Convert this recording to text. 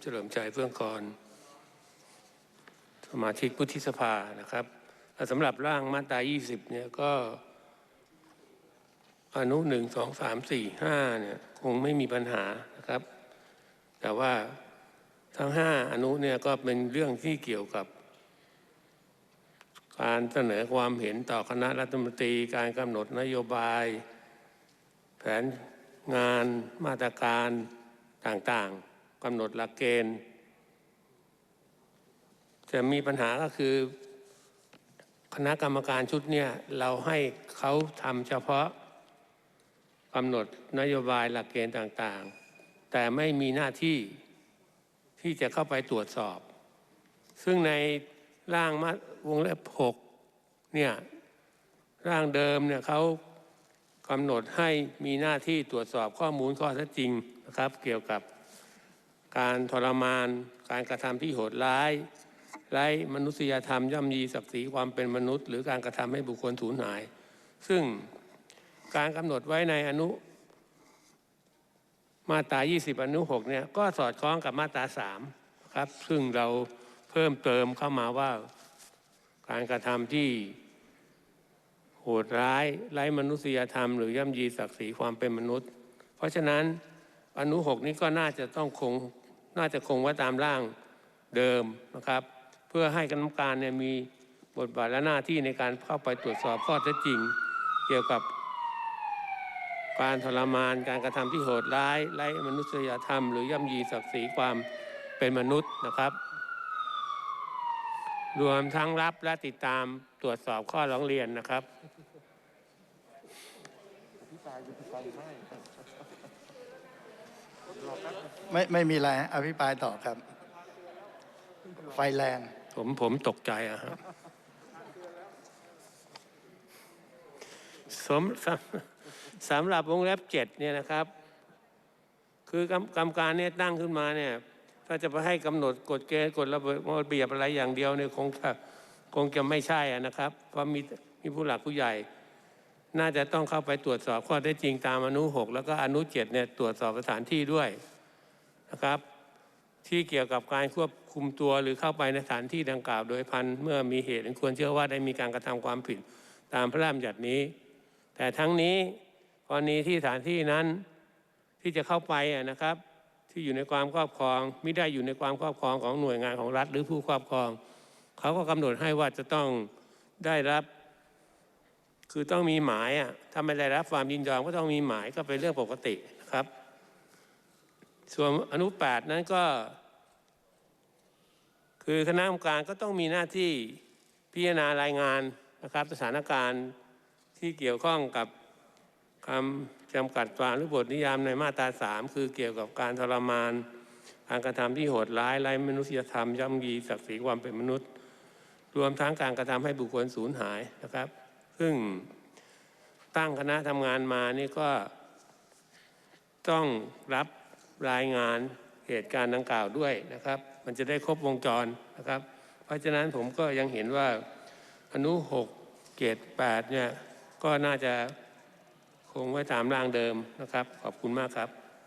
เฉลิมชัยเฟื่องกรสมาชิกวุฒิสภานะครับสำหรับร่างมาตรา 20 เนี่ยก็อนุหนึ่งสองสามสี่ห้าเนี่ยคงไม่มีปัญหานะครับ แต่ว่าทั้งห้าอนุเนี่ยก็เป็นเรื่องที่เกี่ยวกับ การเสนอความเห็นต่อคณะรัฐมนตรีการกำหนดนโยบาย แผนงานมาตรการต่างๆ กำหนดหลักเกณฑ์จะมีปัญหาก็คือ คณะกรรมการชุดเนี่ยเราให้เขาทำเฉพาะกำหนดนโยบายหลักเกณฑ์ต่างๆ แต่ไม่มีหน้าที่ที่จะเข้าไปตรวจสอบ ซึ่งในร่างมาวงเล็บหกเนี่ยร่างเดิมเนี่ยเขากำหนดให้มีหน้าที่ตรวจสอบข้อมูลข้อเท็จจริงนะครับ เกี่ยวกับ การทรมาน การกระทำที่โหดร้ายไร้มนุษยธรรมย่ำยีศักดิ์ศรีความเป็นมนุษย์ หรือการกระทำให้บุคคลสูญหาย ซึ่งการกำหนดไว้ในอนุ มาตรา 20 อนุ 6 เนี่ยก็สอดคล้องกับมาตรา 3 ครับ ซึ่งเราเพิ่มเติมเข้ามาว่าการกระทำที่โหดร้ายไร้มนุษยธรรม หรือย่ำยีศักดิ์ศรีความเป็นมนุษย์ เพราะฉะนั้นอนุ 6 นี้ก็น่าจะต้องคง น่าจะคงไว้ตามร่างเดิมนะครับ เพื่อให้คณะกรรมการเนี่ยมีบทบาทและหน้าที่ในการเข้าไปตรวจสอบข้อเท็จจริง เกี่ยวกับการทรมานการกระทำที่โหดร้ายไร้มนุษยธรรม หรือย่ำยีศักดิ์ศรีความเป็นมนุษย์นะครับ รวมทั้งรับและติดตามตรวจสอบข้อร้องเรียนนะครับ ไม่ไม่มีอะไรอภิปรายต่อครับ ไฟแรง ผมผมตกใจอะครับสมสำสำหรับวงเล็บเจ็ดเนี่ยนะครับ คือกรรมกรรมการเนี่ยตั้งขึ้นมาเนี่ย ถ้าจะไปให้กำหนดกฎเกณฑ์กฎระเบียบระเบียบอะไรอย่างเดียวเนี่ยคงจะคงจะไม่ใช่อะนะครับ เพราะมีมีผู้หลักผู้ใหญ่ น่าจะต้องเข้าไปตรวจสอบข้อเท็จจริงตามอนุหกแล้วก็อนุเจ็ดเนี่ยตรวจสอบสถานที่ด้วย นะครับที่เกี่ยวกับการควบคุมตัวหรือเข้าไปในสถานที่ดังกล่าว โดยพันเมื่อมีเหตุควรเชื่อว่าได้มีการกระทำความผิดตามพระราชบัญญัตินี้ แต่ทั้งนี้กรณีที่สถานที่นั้นที่จะเข้าไปนะครับ ที่อยู่ในความครอบครองไม่ได้อยู่ในความครอบครองของหน่วยงานของรัฐ หรือผู้ครอบครอง เขาก็กำหนดให้ว่าจะต้องได้รับ คือต้องมีหมายอะถ้าไม่ได้รับความยินยอมก็ต้องมีหมายก็เป็นเรื่องปกตินะครับ ส่วนอนุแปดนั้นก็ คือคณะกรรมการก็ต้องมีหน้าที่พิจารณารายงานนะครับ สถานการณ์ที่เกี่ยวข้องกับคำจำกัดความหรือบทนิยามในมาตราสามคือเกี่ยวกับการทรมานการกระทำที่โหดร้ายไร้มนุษยธรรมย่ำยีศักดิ์ศรีความเป็นมนุษย์ รวมทั้งการกระทำให้บุคคลสูญหายนะครับ ซึ่งตั้งคณะทำงานมานี่ก็ต้องรับ รายงานเหตุการณ์ดังกล่าวด้วยนะครับ มันจะได้ครบวงจรนะครับ เพราะฉะนั้นผมก็ยังเห็นว่าอนุ6เกต8เนี่ยก็น่าจะคงไว้ตามร่างเดิมนะครับ ขอบคุณมากครับ